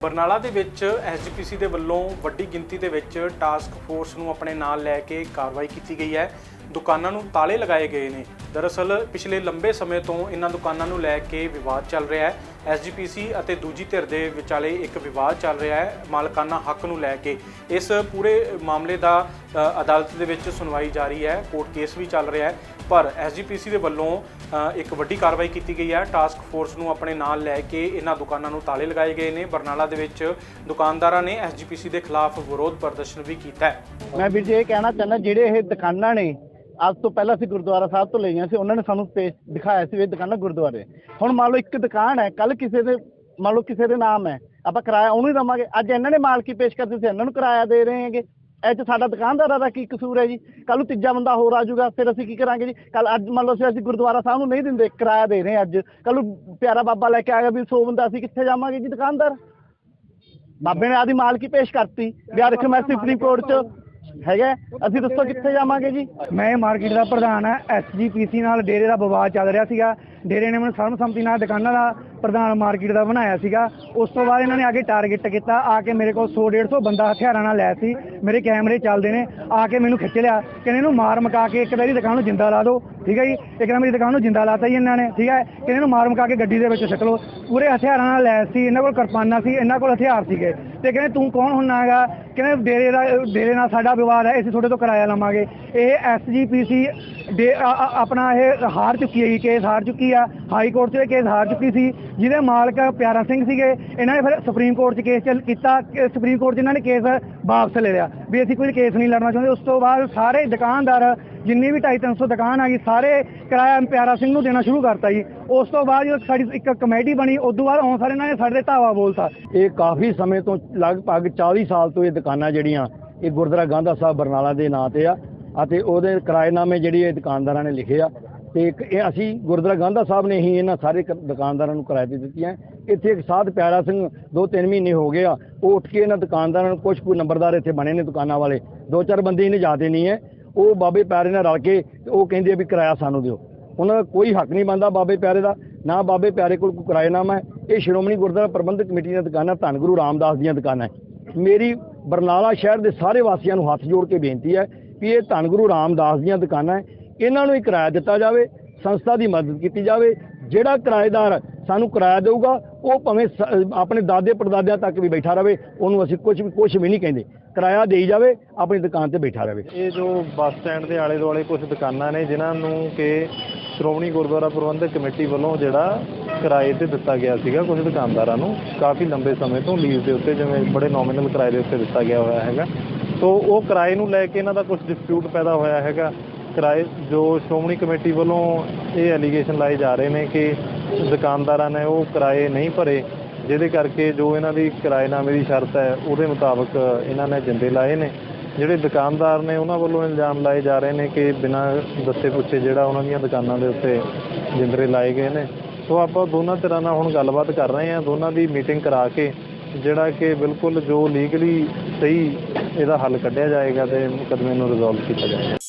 ਬਰਨਾਲਾ ਦੇ ਵਿੱਚ ਐਸਜੀਪੀਸੀ ਦੇ ਵੱਲੋਂ ਵੱਡੀ ਗਿਣਤੀ ਦੇ ਵਿੱਚ ਟਾਸਕ ਫੋਰਸ ਨੂੰ ਆਪਣੇ ਨਾਲ ਲੈ ਕੇ ਕਾਰਵਾਈ ਕੀਤੀ ਗਈ ਹੈ। ਦੁਕਾਨਾਂ ਨੂੰ ਤਾਲੇ ਲਗਾਏ ਗਏ ਨੇ। ਦਰਅਸਲ, ਪਿਛਲੇ ਲੰਬੇ ਸਮੇਂ ਤੋਂ ਇਹਨਾਂ ਦੁਕਾਨਾਂ ਨੂੰ ਲੈ ਕੇ ਵਿਵਾਦ ਚੱਲ ਰਿਹਾ ਹੈ। ਐਸਜੀਪੀਸੀ ਅਤੇ ਦੂਜੀ ਧਿਰ ਦੇ ਵਿਚਾਲੇ ਇੱਕ ਵਿਵਾਦ ਚੱਲ ਰਿਹਾ ਹੈ, ਮਾਲਕਾਨਾ ਹੱਕ ਨੂੰ ਲੈ ਕੇ। ਇਸ ਪੂਰੇ ਮਾਮਲੇ ਦਾ ਅਦਾਲਤ ਦੇ ਵਿੱਚ ਸੁਣਵਾਈ ਜਾਰੀ ਹੈ, ਕੋਰਟ ਕੇਸ ਵੀ ਚੱਲ ਰਿਹਾ ਹੈ। ਪਰ ਐਸਜੀਪੀਸੀ ਦੇ ਵੱਲੋਂ ਇੱਕ ਵੱਡੀ ਕਾਰਵਾਈ ਕੀਤੀ ਗਈ ਹੈ। ਟਾਸਕ ਫੋਰਸ ਨੂੰ ਆਪਣੇ ਨਾਲ ਲੈ ਕੇ ਇਹਨਾਂ ਦੁਕਾਨਾਂ ਨੂੰ ਤਾਲੇ ਲਗਾਏ ਗਏ ਨੇ। ਬਰਨਾਲਾ ਦੇ ਵਿੱਚ ਦੁਕਾਨਦਾਰਾਂ ਨੇ ਐਸਜੀਪੀਸੀ ਦੇ ਖਿਲਾਫ ਵਿਰੋਧ ਪ੍ਰਦਰਸ਼ਨ ਵੀ ਕੀਤਾ ਹੈ। ਮੈਂ ਵੀਰ ਜੀ ਇਹ ਕਹਿਣਾ ਚਾਹੁੰਦਾ, ਜਿਹੜੇ ਇਹ ਦੁਕਾਨਾਂ ਨੇ ਅੱਜ ਤੋਂ ਪਹਿਲਾਂ ਅਸੀਂ ਗੁਰਦੁਆਰਾ ਸਾਹਿਬ ਤੋਂ ਲਈਆਂ ਸੀ, ਉਹਨਾਂ ਨੇ ਸਾਨੂੰ ਪੇਸ਼ ਦਿਖਾਇਆ ਸੀ ਵੀ ਇਹ ਦੁਕਾਨਾਂ ਗੁਰਦੁਆਰੇ। ਹੁਣ ਮੰਨ ਲਓ ਇੱਕ ਦੁਕਾਨ ਹੈ ਕੱਲ ਕਿਸੇ ਦੇ, ਮੰਨ ਲਓ ਕਿਸੇ ਦੇ ਨਾਮ ਹੈ, ਆਪਾਂ ਕਿਰਾਇਆ ਉਹਨੂੰ ਹੀ ਦਵਾਂਗੇ। ਅੱਜ ਇਹਨਾਂ ਨੇ ਮਾਲਕੀ ਪੇਸ਼ ਕਰਦੇ ਸੀ, ਇਹਨਾਂ ਨੂੰ ਕਿਰਾਇਆ ਦੇ ਰਹੇ ਹੈਗੇ। ਇਹ 'ਚ ਸਾਡਾ ਦੁਕਾਨਦਾਰਾਂ ਦਾ ਕੀ ਕਸੂਰ ਹੈ ਜੀ? ਕੱਲ ਨੂੰ ਤੀਜਾ ਬੰਦਾ ਹੋਰ ਆ ਜਾਊਗਾ, ਫਿਰ ਅਸੀਂ ਕੀ ਕਰਾਂਗੇ ਜੀ? ਕੱਲ ਅੱਜ ਮੰਨ ਲਓ ਅਸੀਂ ਅਸੀਂ ਗੁਰਦੁਆਰਾ ਸਾਹਿਬ ਨੂੰ ਨਹੀਂ ਦਿੰਦੇ, ਕਿਰਾਇਆ ਦੇ ਰਹੇ ਅੱਜ। ਕੱਲ ਨੂੰ ਪਿਆਰਾ ਬਾਬਾ ਲੈ ਕੇ ਆਏਗਾ ਵੀ 100 ਬੰਦਾ ਅਸੀਂ ਕਿੱਥੇ ਜਾਵਾਂਗੇ ਜੀ ਦੁਕਾਨਦਾਰ? ਬਾਬੇ ਨੇ ਆਦੀ ਮਾਲਕੀ ਪੇਸ਼ ਕਰਤੀ। ਵੀ ਆਹ ਦੇਖੋ ਮੈਂ ਸੁਪਰੀਮ ਕੋਰਟ 'ਚ ਹੈਗਾ? ਅਸੀਂ ਦੱਸੋ ਕਿੱਥੇ ਜਾਵਾਂਗੇ ਜੀ? ਮੈਂ ਮਾਰਕੀਟ ਦਾ ਪ੍ਰਧਾਨ ਹਾਂ ਐਸਜੀਪੀਸੀ ਨਾਲ ਡੇਰੇ ਦਾ ਵਿਵਾਦ ਚੱਲ ਰਿਹਾ ਸੀਗਾ। ਡੇਰੇ ਨੇ ਮੈਨੂੰ ਸਰਬਸੰਮਤੀ ਨਾਲ ਦੁਕਾਨਾਂ ਦਾ ਪ੍ਰਧਾਨ ਮਾਰਕੀਟ ਦਾ ਬਣਾਇਆ ਸੀਗਾ। ਉਸ ਤੋਂ ਬਾਅਦ ਇਹਨਾਂ ਨੇ ਆ ਕੇ ਟਾਰਗੇਟ ਕੀਤਾ, ਆ ਕੇ ਮੇਰੇ ਕੋਲ 100 150 ਬੰਦਾ ਹਥਿਆਰਾਂ ਨਾਲ ਲੈ ਸੀ। ਮੇਰੇ ਕੈਮਰੇ ਚੱਲਦੇ ਨੇ, ਆ ਕੇ ਮੈਨੂੰ ਖਿੱਚ ਲਿਆ। ਕਹਿੰਦੇ ਇਹਨੂੰ ਮਾਰ ਮਕਾ ਕੇ ਇੱਕ ਤਾਂ ਇਹਦੀ ਦੁਕਾਨ ਨੂੰ ਜਿੰਦਾ ਲਾ ਦਿਓ। ਠੀਕ ਹੈ ਜੀ? ਇੱਕ ਤਾਂ ਮੇਰੀ ਦੁਕਾਨ ਨੂੰ ਜਿੰਦਾ ਲਾਤਾ ਜੀ ਇਹਨਾਂ ਨੇ। ਠੀਕ ਹੈ ਕਹਿੰਦੇ ਇਹਨੂੰ ਮਾਰ ਮਕਾ ਕੇ ਗੱਡੀ ਦੇ ਵਿੱਚ ਸਿੱਟ ਲਓ। ਪੂਰੇ ਹਥਿਆਰਾਂ ਨਾਲ ਲੈ ਸੀ, ਇਹਨਾਂ ਕੋਲ ਕਿਰਪਾਨਾਂ ਸੀ, ਇਹਨਾਂ ਕੋਲ ਹਥਿਆਰ ਸੀਗੇ। ਤੇ ਕਹਿੰਦੇ ਤੂੰ ਕੌਣ ਹੁੰਨਾ ਹੈਗਾ? ਕਹਿੰਦੇ ਡੇਰੇ ਦਾ ਡੇਰੇ ਨਾਲ ਸਾਡਾ ਵਿਵਾਦ ਹੈ, ਅਸੀਂ ਤੁਹਾਡੇ ਤੋਂ ਕਿਰਾਇਆ ਲਵਾਂਗੇ। ਇਹ ਐਸਜੀਪੀਸੀ ਦੇ ਆਪਣਾ ਇਹ ਹਾਰ ਚੁੱਕੀ ਹੈ ਜੀ ਕੇਸ ਹਾਰ ਚੁੱਕੀ ਆ। ਹਾਈ ਕੋਰਟ 'ਚ ਇਹ ਕੇਸ ਹਾਰ ਚੁੱਕੀ ਸੀ, ਜਿਹਦੇ ਮਾਲਕ ਪਿਆਰਾ ਸਿੰਘ ਸੀਗੇ। ਇਹਨਾਂ ਨੇ ਫਿਰ ਸੁਪਰੀਮ ਕੋਰਟ 'ਚ ਕੇਸ ਚੱਲ, ਕੀਤਾ ਸੁਪਰੀਮ ਕੋਰਟ 'ਚ ਇਹਨਾਂ ਨੇ ਕੇਸ ਵਾਪਸ ਲੈ ਲਿਆ। ਵੀ ਅਸੀਂ ਕੋਈ ਕੇਸ ਨਹੀਂ ਲੜਨਾ ਚਾਹੁੰਦੇ। ਉਸ ਤੋਂ ਬਾਅਦ ਸਾਰੇ ਦੁਕਾਨਦਾਰ, ਜਿੰਨੀ ਵੀ 250 ਦੁਕਾਨ ਆ ਗਈ, ਸਾਰੇ ਕਿਰਾਇਆ ਪਿਆਰਾ ਸਿੰਘ ਨੂੰ ਦੇਣਾ ਸ਼ੁਰੂ ਕਰਤਾ ਜੀ। ਉਸ ਤੋਂ ਬਾਅਦ ਜਦੋਂ ਸਾਡੀ ਇੱਕ ਕਮੇਟੀ ਬਣੀ ਉਸ ਤੋਂ ਬਾਅਦ ਹੁਣ ਸਾਰੇ ਇਹਨਾਂ ਨੇ ਸਾਡੇ ਧਾਵਾ ਬੋਲਤਾ। ਇਹ ਕਾਫੀ ਸਮੇਂ ਤੋਂ, ਲਗਭਗ 40 ਸਾਲ ਤੋਂ ਇਹ ਦੁਕਾਨਾਂ ਜਿਹੜੀਆਂ, ਇਹ ਗੁਰਦੁਆਰਾ ਗਾਂਧਾ ਸਾਹਿਬ ਬਰਨਾਲਾ ਦੇ ਨਾਂ ਤੇ ਆ। ਅਤੇ ਉਹਦੇ ਕਿਰਾਏਨਾਮੇ ਜਿਹੜੇ ਇਹ ਦੁਕਾਨਦਾਰਾਂ ਨੇ ਲਿਖੇ ਆ, ਤੇ ਇੱਕ ਇਹ ਅਸੀਂ ਗੁਰਦੁਆਰਾ ਗਾਂਧਾ ਸਾਹਿਬ ਨੇ ਹੀ ਇਹਨਾਂ ਸਾਰੇ ਕ- ਦੁਕਾਨਦਾਰਾਂ ਨੂੰ ਕਿਰਾਏ ਤੇ ਦਿੱਤੀਆਂ ਇੱਥੇ ਇੱਕ ਸਾਧ ਪਿਆਰਾ ਸਿੰਘ ਦੋ ਤਿੰਨ ਮਹੀਨੇ ਹੋ ਗਏ ਆ, ਉਹ ਉੱਠ ਕੇ ਇਹਨਾਂ ਦੁਕਾਨਦਾਰਾਂ ਨੂੰ ਕੁਝ ਕੁ ਨੰਬਰਦਾਰ ਇੱਥੇ ਬਣੇ ਨੇ ਦੁਕਾਨਾਂ ਵਾਲੇ ਦੋ ਚਾਰ ਬੰਦੇ ਇਹਨੇ ਜ਼ਿਆਦੇ ਨਹੀਂ ਹੈ। ਉਹ ਬਾਬੇ ਪਿਆਰੇ ਨਾਲ ਰਲ ਕੇ ਤੇ ਉਹ ਕਹਿੰਦੇ ਆ ਵੀ ਕਿਰਾਇਆ ਸਾਨੂੰ ਦਿਓ। ਉਹਨਾਂ ਦਾ ਕੋਈ ਹੱਕ ਨਹੀਂ ਬਣਦਾ ਬਾਬੇ ਪਿਆਰੇ ਦਾ, ਨਾ ਬਾਬੇ ਪਿਆਰੇ ਕੋਲ ਕੋਈ ਕਿਰਾਏਨਾਮਾ ਹੈ। ਇਹ ਸ਼੍ਰੋਮਣੀ ਗੁਰਦੁਆਰਾ ਪ੍ਰਬੰਧਕ ਕਮੇਟੀ ਦੀਆਂ ਦੁਕਾਨਾਂ ਧੰਨ ਗੁਰੂ ਰਾਮਦਾਸ ਦੀਆਂ ਦੁਕਾਨਾਂ ਹੈ। ਮੇਰੀ ਬਰਨਾਲਾ ਸ਼ਹਿਰ ਦੇ ਸਾਰੇ ਵਾਸੀਆਂ ਨੂੰ ਹੱਥ ਜੋੜ ਕੇ ਬੇਨਤੀ ਹੈ ਕਿ ਇਹ ਧੰਨ ਗੁਰੂ ਰਾਮਦਾਸ ਦੀਆਂ ਦੁਕਾਨਾਂ ਹੈ। ਇਹਨਾਂ ਨੂੰ ਹੀ ਕਿਰਾਇਆ ਦਿੱਤਾ ਜਾਵੇ, ਸੰਸਥਾ ਦੀ ਮਦਦ ਕੀਤੀ ਜਾਵੇ। ਜਿਹੜਾ ਕਿਰਾਏਦਾਰ ਸਾਨੂੰ ਕਿਰਾਇਆ ਦੇਊਗਾ, ਉਹ ਭਾਵੇਂ ਸ- ਆਪਣੇ ਦਾਦੇ ਪੜਦਾਦਿਆਂ ਤੱਕ ਵੀ ਬੈਠਾ ਰਵੇ, ਉਹਨੂੰ ਅਸੀਂ ਕੁਝ ਵੀ ਕੁਝ ਵੀ ਨਹੀਂ ਕਹਿੰਦੇ। ਕਿਰਾਇਆ ਦੇਈ ਜਾਵੇ, ਆਪਣੀ ਦੁਕਾਨ ਤੇ ਬੈਠਾ ਰਵੇ। ਇਹ ਜੋ ਬੱਸ ਸਟੈਂਡ ਦੇ ਆਲੇ ਦੁਆਲੇ ਕੁਝ ਦੁਕਾਨਾਂ ਨੇ, ਜਿਨ੍ਹਾਂ ਨੂੰ ਕਿ ਸ਼੍ਰੋਮਣੀ ਗੁਰਦੁਆਰਾ ਪ੍ਰਬੰਧਕ ਕਮੇਟੀ ਵੱਲੋਂ ਜਿਹੜਾ ਕਿਰਾਏ ਤੇ ਦਿੱਤਾ ਗਿਆ ਸੀਗਾ ਕੁਝ ਦੁਕਾਨਦਾਰਾਂ ਨੂੰ, ਕਾਫੀ ਲੰਬੇ ਸਮੇਂ ਤੋਂ ਲੀਜ਼ ਦੇ ਉੱਤੇ, ਜਿਵੇਂ ਬੜੇ ਨੋਮੀਨਲ ਕਿਰਾਏ ਦੇ ਉੱਤੇ ਦਿੱਤਾ ਗਿਆ ਹੋਇਆ ਹੈਗਾ। ਸੋ ਉਹ ਕਿਰਾਏ ਨੂੰ ਲੈ ਕੇ ਇਹਨਾਂ ਦਾ ਕੁਝ ਡਿਸਪਿਊਟ ਪੈਦਾ ਹੋਇਆ ਹੈਗਾ। ਕਿਰਾਏ ਜੋ ਸ਼੍ਰੋਮਣੀ ਕਮੇਟੀ ਵੱਲੋਂ ਇਹ ਐਲੀਗੇਸ਼ਨ ਲਾਏ ਜਾ ਰਹੇ ਨੇ ਕਿ ਦੁਕਾਨਦਾਰਾਂ ਨੇ ਉਹ ਕਿਰਾਏ ਨਹੀਂ ਭਰੇ, ਜਿਹਦੇ ਕਰਕੇ ਜੋ ਇਹਨਾਂ ਦੀ ਕਿਰਾਏਨਾਮੇ ਦੀ ਸ਼ਰਤ ਹੈ, ਉਹਦੇ ਮੁਤਾਬਕ ਇਹਨਾਂ ਨੇ ਜਿੰਦੇ ਲਾਏ ਨੇ। ਜਿਹੜੇ ਦੁਕਾਨਦਾਰ ਨੇ ਉਹਨਾਂ ਵੱਲੋਂ ਇਲਜ਼ਾਮ ਲਾਏ ਜਾ ਰਹੇ ਨੇ ਕਿ ਬਿਨਾਂ ਦੱਸੇ ਪੁੱਛੇ ਜਿਹੜਾ ਉਹਨਾਂ ਦੀਆਂ ਦੁਕਾਨਾਂ ਦੇ ਉੱਤੇ ਜਿੰਦਰੇ ਲਾਏ ਗਏ ਨੇ। ਸੋ ਆਪਾਂ ਦੋਨਾਂ ਤਰ੍ਹਾਂ ਨਾਲ ਹੁਣ ਗੱਲਬਾਤ ਕਰ ਰਹੇ ਹਾਂ। ਦੋਨਾਂ ਦੀ ਮੀਟਿੰਗ ਕਰਾ ਕੇ ਜਿਹੜਾ ਕਿ ਬਿਲਕੁਲ ਜੋ ਲੀਗਲੀ ਸਹੀ ਇਹਦਾ ਹੱਲ ਕੱਢਿਆ ਜਾਏਗਾ ਅਤੇ ਮੁਕੱਦਮੇ ਨੂੰ ਰਿਜ਼ੋਲਵ ਕੀਤਾ ਜਾਏਗਾ।